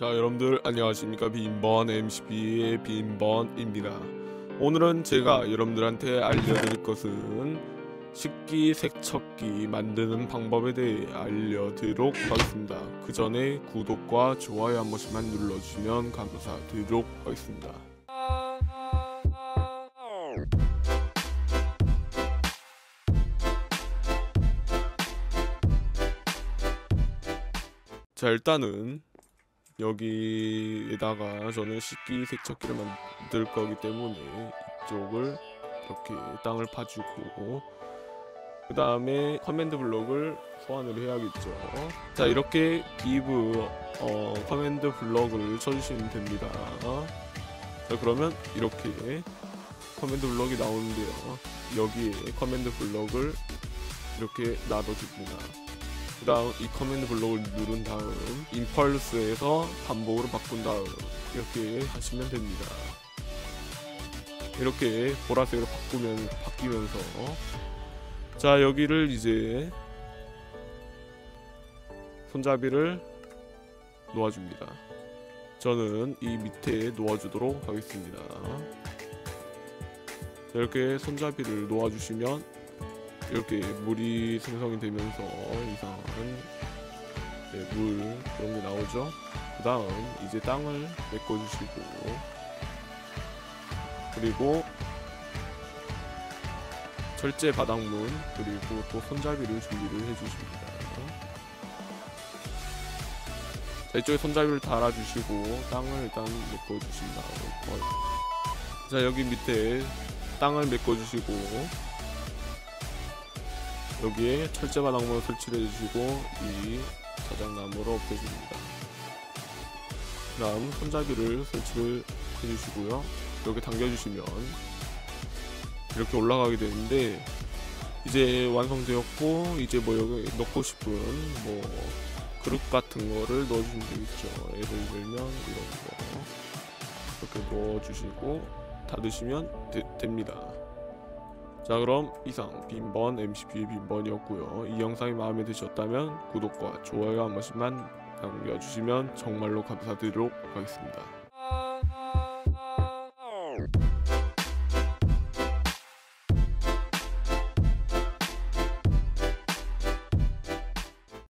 자 여러분들 안녕하십니까? 빈번 MCB의 빈번입니다. 오늘은 제가 여러분들한테 알려드릴 것은 식기 세척기 만드는 방법에 대해 알려드리도록 하겠습니다. 그 전에 구독과 좋아요 한 번씩만 눌러주시면 감사드리도록 하겠습니다. 자 일단은 여기에다가 저는 식기 세척기를 만들 거기 때문에 이쪽을 이렇게 땅을 파주고 그 다음에 커맨드 블록을 소환을 해야겠죠. 자 이렇게 give 어, 커맨드 블록을 쳐주시면 됩니다. 자 그러면 이렇게 커맨드 블록이 나오는데요. 여기에 커맨드 블록을 이렇게 놔둬줍니다 그 다음 이 커맨드 블록을 누른 다음 임펄스에서 반복으로 바꾼 다음 이렇게 하시면 됩니다. 이렇게 보라색으로 바꾸면 바뀌면서. 자 여기를 이제 손잡이를 놓아줍니다. 저는 이 밑에 놓아주도록 하겠습니다. 자, 이렇게 손잡이를 놓아주시면 이렇게 물이 생성이 되면서 이상한 네, 물 그런 게 나오죠. 그 다음 이제 땅을 메꿔주시고 그리고 철제 바닥문 그리고 또 손잡이를 준비를 해주십니다. 자 이쪽에 손잡이를 달아주시고 땅을 일단 메꿔주신다. 자 여기 밑에 땅을 메꿔주시고 여기에 철제 바닥문을 설치를 해주시고 이 자작나무를 없애줍니다. 다음 손잡이를 설치를 해주시고요. 이렇게 당겨주시면 이렇게 올라가게 되는데 이제 완성되었고 이제 뭐 여기 넣고 싶은 뭐 그릇 같은 거를 넣어주시면 되겠죠. 예를 들면 이런 거 이렇게 넣어주시고 닫으시면 되, 됩니다. 자 그럼 이상 빈번 MCP의 빈번이었고요. 이 영상이 마음에 드셨다면 구독과 좋아요 한 번씩만 남겨주시면 정말로 감사드리도록 하겠습니다